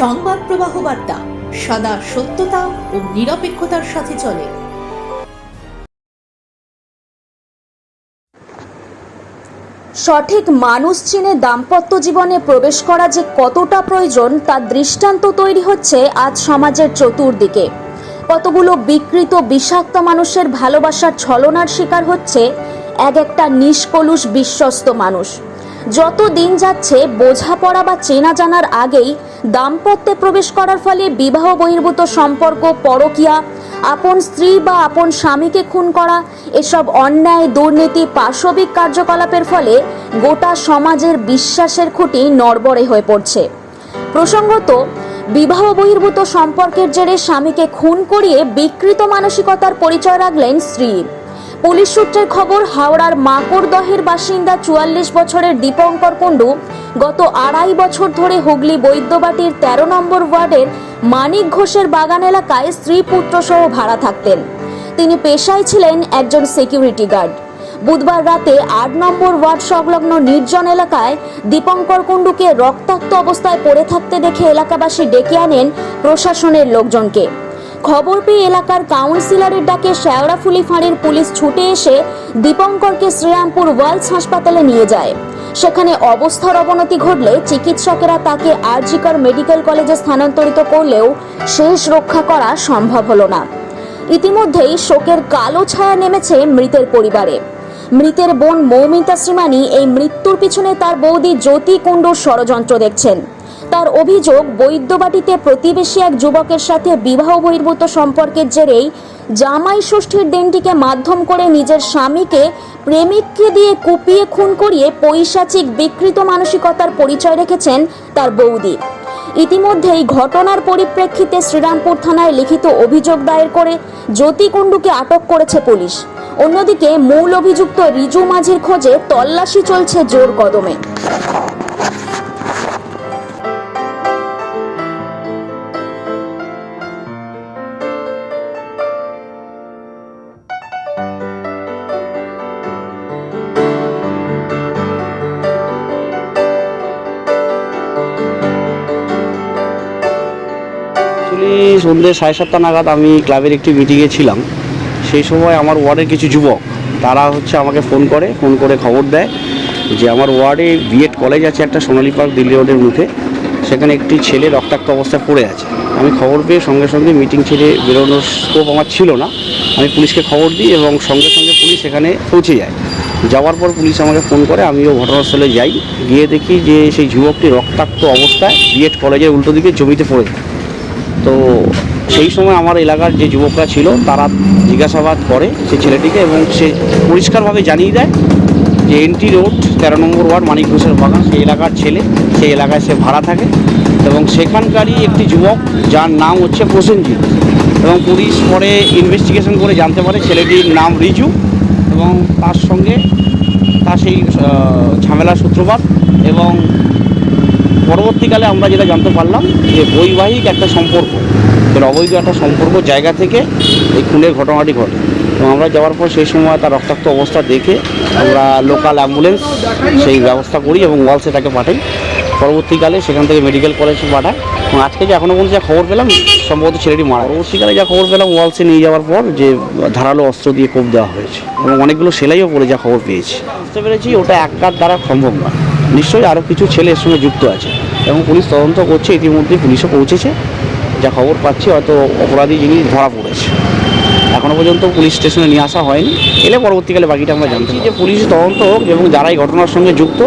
সংবাদ প্রবাহ বার্তা, সদা সত্যতা ও নিরপেক্ষতার সাথে চলে। সঠিক মানুষ চিনে দাম্পত্য জীবনে প্রবেশ করা যে কতটা প্রয়োজন তার দৃষ্টান্ত তৈরি হচ্ছে আজ সমাজের চতুর্দিকে। কতগুলো বিকৃত, বিষাক্ত মানুষের ভালোবাসার ছলনার শিকার হচ্ছে এক একটা নিষ্কলুষ বিশ্বস্ত মানুষ। যত দিন যাচ্ছে, বোঝাপড়া বা চেনা জানার আগেই দাম্পত্যে প্রবেশ করার ফলে বিবাহ বহির্ভূত সম্পর্ক, পরকীয়া, আপন স্ত্রী বা আপন স্বামীকে খুন করা, এসব অন্যায়, দুর্নীতি পাশবিক কার্যকলাপের ফলে গোটা সমাজের বিশ্বাসের খুঁটি নড়বড়ে হয়ে পড়ছে। প্রসঙ্গত, বিবাহ বহির্ভূত সম্পর্কের জেরে স্বামীকে খুন করিয়ে বিকৃত মানসিকতার পরিচয় রাখলেন স্ত্রী। পুলিশ সূত্রের খবর, হাওড়ার মাকড়দহের বাসিন্দা চুয়াল্লিশ বছরের দীপঙ্কর কুণ্ডু গত আড়াই বছর ধরে হুগলি বৈদ্যবাটির তেরো নম্বর ওয়ার্ডের মানিক ঘোষের বাগান এলাকায় স্ত্রী পুত্র সহ ভাড়া থাকতেন। তিনি পেশায় ছিলেন একজন সিকিউরিটি গার্ড বুধবার রাতে আট নম্বর ওয়ার্ড সংলগ্ন নির্জন এলাকায় দীপঙ্কর কুণ্ডুকে রক্তাক্ত অবস্থায় পড়ে থাকতে দেখে এলাকাবাসী ডেকে আনেন প্রশাসনের লোকজনকে। খবর পেয়ে এলাকার কাউন্সিলরের ডাকে শেওড়াফুলি ফাঁড়ির পুলিশ ছুটে এসে দীপঙ্করকে শ্রীরামপুর ওয়ার্লস হাসপাতালে নিয়ে যায়। সেখানে অবস্থার অবনতি ঘটলে চিকিৎসকেরা তাকে আরজিকর মেডিকেল কলেজে স্থানান্তরিত করলেও শেষ রক্ষা করা সম্ভব হলো না। ইতিমধ্যেই শোকের কালো ছায়া নেমেছে মৃতের পরিবারে। মৃতের বোন মৌমিতা শ্রীমানি এই মৃত্যুর পিছনে তার বৌদি জ্যোতি কুণ্ডুর ষড়যন্ত্র দেখছেন। তার অভিযোগ বৈদ্যবাটিতে প্রতিবেশী এক যুবকের সাথে বিবাহ বহির্ভূত সম্পর্কের জেরেই জামাই ষষ্ঠীর দিনটিকে মাধ্যম করে নিজের স্বামীকে প্রেমিককে দিয়ে কুপিয়ে খুন করিয়ে পৈশাচিক বিকৃত মানসিকতার পরিচয় রেখেছেন তার বৌদি। ইতিমধ্যেই ঘটনার পরিপ্রেক্ষিতে শ্রীরামপুর থানায় লিখিত অভিযোগ দায়ের করে জ্যোতি কুণ্ডুকে আটক করেছে পুলিশ। অন্যদিকে মূল অভিযুক্ত রিজু মাঝির খোঁজে তল্লাশি চলছে জোর কদমে। অ্যাকচুয়ালি সন্ধ্যে সাড়ে সাতটা নাগাদ আমি ক্লাবের একটি মিটিংয়ে ছিলাম। সেই সময় আমার ওয়ার্ডের কিছু যুবক, তারা হচ্ছে আমাকে ফোন করে ফোন করে খবর দেয় যে আমার ওয়ার্ডে বিএড কলেজ আছে একটা সোনালী পার্ক দিল্লি রোডের মুখে সেখানে একটি ছেলে রক্তাক্ত অবস্থায় পড়ে আছে। আমি খবর পেয়ে সঙ্গে সঙ্গে মিটিং ছেড়ে বেরোনোর স্কোপ আমার ছিল না। আমি পুলিশকে খবর দিই এবং সঙ্গে সঙ্গে পুলিশ সেখানে পৌঁছে যায়। যাওয়ার পর পুলিশ আমাকে ফোন করে, আমিও ঘটনাস্থলে যাই। গিয়ে দেখি যে সেই যুবকটি রক্তাক্ত অবস্থায় বিএড কলেজের উল্টো দিকে জমিতে পড়ে। যায় তো সেই সময় আমার এলাকার যে যুবকরা ছিল তারা জিজ্ঞাসাবাদ করে সেই ছেলেটিকে এবং সে পরিষ্কারভাবে জানিয়ে দেয় যে এনটি রোড তেরো নম্বর ওয়ার্ড মানিক ঘোষের বাগান সেই এলাকার ছেলে সেই এলাকায় সে ভাড়া থাকে এবং সেখানকারই একটি যুবক যার নাম হচ্ছে প্রসেনজিৎ এবং পুলিশ পরে ইনভেস্টিগেশন করে জানতে পারে ছেলেটির নাম রিজু এবং তার সঙ্গে তার সেই আহ, ঝামেলার সূত্রপাত এবং পরবর্তীকালে আমরা যেটা জানতে পারলাম যে বৈবাহিক একটা সম্পর্ক অবৈধ একটা সম্পর্ক জায়গা থেকে এই খুনের ঘটনাটি ঘটে। এবং আমরা যাওয়ার পর সেই সময় তার রক্তাক্ত অবস্থা দেখে আমরা লোকাল অ্যাম্বুলেন্স সেই ব্যবস্থা করি এবং ওয়ালসে তাকে পাঠাই। পরবর্তীকালে সেখান থেকে মেডিকেল কলেজে পাঠায় এবং আজকে যে এখনও পর্যন্ত যা খবর পেলাম, সম্ভবত ছেলেটি মারা পরবর্তীকালে যা খবর পেলাম ওয়ালসে নিয়ে যাওয়ার পর যে ধারালো অস্ত্র দিয়ে কোপ দেওয়া হয়েছে এবং অনেকগুলো সেলাইও পড়ে যা খবর পেয়েছি। বুঝতে পেরেছি, ওটা এক কার দ্বারা সম্ভব না নিশ্চয়ই আরও কিছু ছেলে এর সঙ্গে যুক্ত আছে। এবং পুলিশ তদন্ত করছে ইতিমধ্যে পুলিশও পৌঁছেছে। যা খবর পাচ্ছি, হয়তো অপরাধী যিনি ধরা পড়েছে। এখনও পর্যন্ত পুলিশ স্টেশনে নিয়ে আসা হয়নি। এলে পরবর্তীকালে বাকিটা আমরা জানছি যে পুলিশ তদন্ত হোক এবং যারা এই ঘটনার সঙ্গে যুক্ত,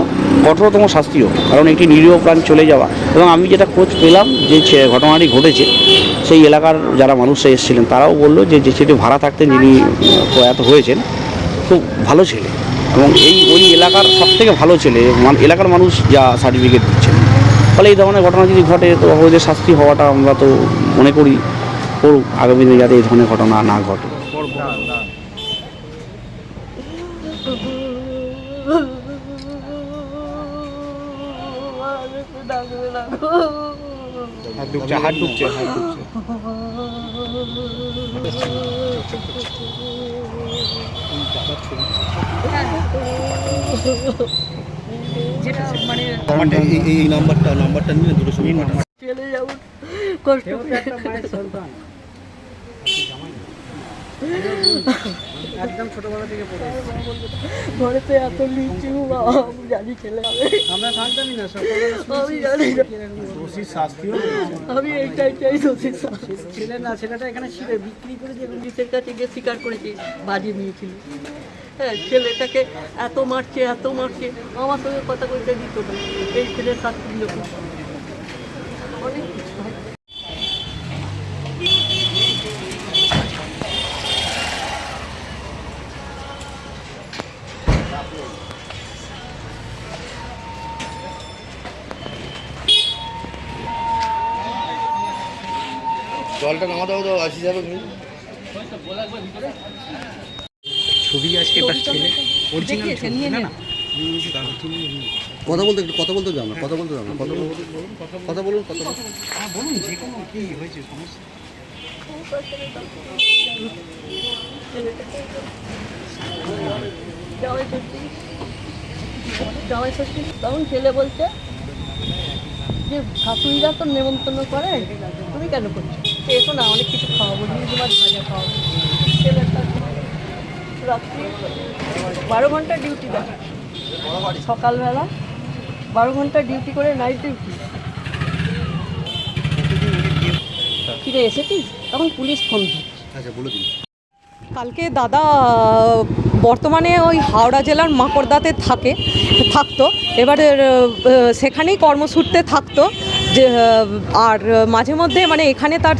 কঠোরতম শাস্তি হোক, কারণ একটি নিরীহ প্রাণ চলে যাওয়া। এবং আমি যেটা খোঁজ পেলাম যে ঘটনাটি ঘটেছে, সেই এলাকার যারা মানুষ এসেছিলেন, তারাও বলল যে যে ছেলে ভাড়া থাকতেন, যিনি প্রয়াত হয়েছেন, খুব ভালো ছেলে। এবং এই ওই এলাকার সব থেকে ভালো ছেলে এলাকার মানুষ যা সার্টিফিকেট ফলে এই ধরনের ঘটনা যদি ঘটে তো অবৈধ শাস্তি হওয়াটা আমরা তো মনে করি করুক আগামী দিনে যাতে এই ধরনের ঘটনা না ঘটে। হাত যেটা মানে এই নাম্বারটা নাম্বারটা নিয়ে দুটো ছবি পাঠান চলে যাব কষ্ট করে একদম ছোটবেলা থেকে পড়ে ঘরেতে এত নিচু বাবা আমি জানি ছেলে হবে। আমরা জানতামই না আমি জানি দোষীর শাস্তিও আমি এইটাই চাই দোষীর শাস্তি। ছেলে না ছেলেটা এখানে ছিল বিক্রি করে দিয়ে পুলিশের কাছে গিয়ে স্বীকার করেছি বাজি নিয়েছিল। হ্যাঁ ছেলেটাকে এত মারছে এত মারছে আমার সঙ্গে কথা বলতে দিত না। এই ছেলের শাস্তি দিল না। অনেক কিছু হয়। জলটা নামাতে হবে তো আসি যাবে ছবি আজকে তার ছেলে। অরিজিনাল ছবি না না? কথা বলতে একটু কথা বলতে যাও না কথা বলতে যাও না কথা বলুন কথা বলুন কথা বলুন। হ্যাঁ বলুন যে কোনো কি হয়েছে সমস্যা? ষষ্ঠী জামাই ষষ্ঠী তখন ছেলে বলছে যে শাশুড়িরা তো নেমন্তন্ন করে তুমি কেন করছ? এসো না? অনেক কিছু খাওয়াবো। মাছ ভাজা খাওয়াবো। রাত্রি। বারো ঘণ্টা ডিউটি দেয় সকালবেলা বারো ঘণ্টা ডিউটি করে নাইট ডিউটি ফিরে এসেছিস? তখন পুলিশ ফোন আচ্ছা বলে দিন। কালকে দাদা বর্তমানে ওই হাওড়া জেলার মাকড়দাতে থাকে থাকতো। এবারে সেখানেই কর্মসূত্রে থাকতো। যে আর মাঝে মধ্যে মানে এখানে তার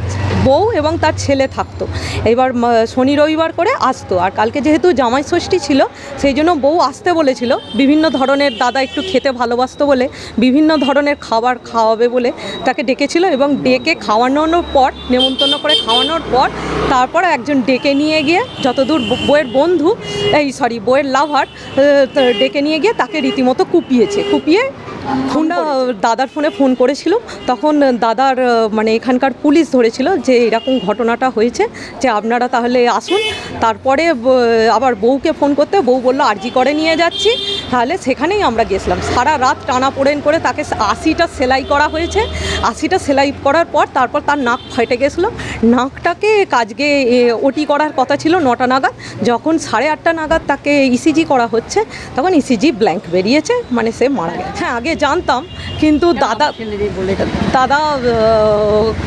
বউ এবং তার ছেলে থাকতো। এবার শনি রবিবার করে আসতো। আর কালকে যেহেতু জামাই ষষ্ঠী ছিল, সেই জন্য বউ আসতে বলেছিল। বিভিন্ন ধরনের দাদা একটু খেতে ভালোবাসতো বলে, বিভিন্ন ধরনের খাবার খাওয়াবে বলে তাকে ডেকেছিল এবং ডেকে খাওয়ানোর পর, নেমন্তন্ন করে খাওয়ানোর পর, তারপর একজন ডেকে নিয়ে গিয়ে যতদূর বইয়ের বন্ধু, এই সরি বইয়ের লাভার ডেকে নিয়ে গিয়ে তাকে রীতিমতো কুপিয়েছে। কুপিয়ে ফোনটা দাদার ফোনে ফোন করেছিল। তখন দাদার মানে এখানকার পুলিশ ধরেছিল যে এরকম ঘটনাটা হয়েছে, যে আপনারা তাহলে আসুন। তারপরে আবার বউকে ফোন করতে বউ বলল, আরজি করে নিয়ে যাচ্ছি। তাহলে সেখানেই আমরা গেছিলাম। সারা রাত টানা পোড়েন করে তাকে আশিটা সেলাই করা হয়েছে। আশিটা সেলাই করার পর তারপর তার নাক ফেটে গেছিল। নাকটাকে কাজকে ওটি করার কথা ছিল নটা নাগাদ। যখন সাড়ে আটটা নাগাদ তাকে ইসিজি করা হচ্ছে, তখন ইসিজি ব্ল্যাঙ্ক বেরিয়েছে মানে সে মারা গেছে। হ্যাঁ আগে জানতাম কিন্তু দাদা দাদা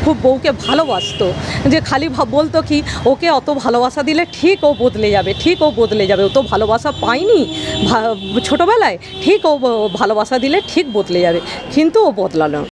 খুব বউকে ভালোবাসত। যে খালি বলতো কি ওকে অত ভালোবাসা দিলে ঠিক ও বদলে যাবে ঠিক ও বদলে যাবে। ও তো ভালোবাসা পায়নি ভা- ছোটোবেলায় ঠিক ও ভালোবাসা দিলে ঠিক বদলে যাবে। কিন্তু ও বদলালো।